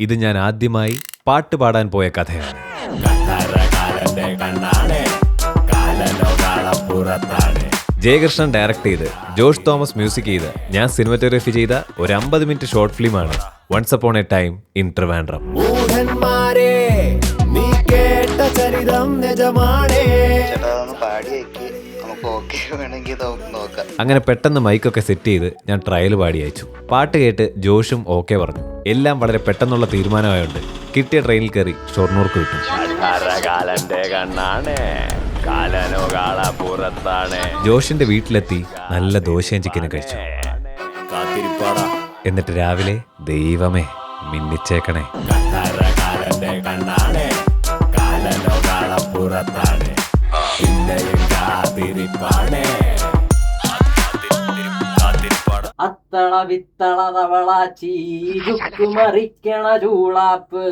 ഇത് ഞാൻ ആദ്യമായി പാട്ട് പാടാൻ പോയ കഥയാണ്. ജയകൃഷ്ണൻ ഡയറക്ട് ചെയ്ത് ജോഷ് തോമസ് മ്യൂസിക് ചെയ്ത് ഞാൻ സിനിമറ്റോഗ്രഫി ചെയ്ത ഒരു അമ്പത് മിനിറ്റ് ഷോർട്ട് ഫിലിമാണ് once upon a time in Trivandrum നീ കേട്ട ചരിതം നിജമാണേ. ചേട്ടാ അതൊന്ന് നമുക്ക് ഓക്കെ വേണമെങ്കിൽ നോക്കാം. അങ്ങനെ പെട്ടെന്ന് മൈക്കൊക്കെ സെറ്റ് ചെയ്ത് ഞാൻ ട്രയൽ പാടി അയച്ചു. പാട്ട് കേട്ട് ജോഷും ഓക്കെ പറഞ്ഞു. എല്ലാം വളരെ പെട്ടെന്നുള്ള തീരുമാനമായുണ്ട് കിട്ടിയ ട്രെയിനിൽ കയറി ഷൊർണൂർക്ക് കിട്ടും ജോഷിന്റെ വീട്ടിലെത്തി നല്ല ദോശയും ചിക്കനും കഴിച്ചു. എന്നിട്ട് രാവിലെ ദൈവമേ മിന്നിച്ചേക്കണേ. അത്തള വിത്തള തവള ചീ ചുക്കുമറിക്കണ ചൂളാപ്പ്.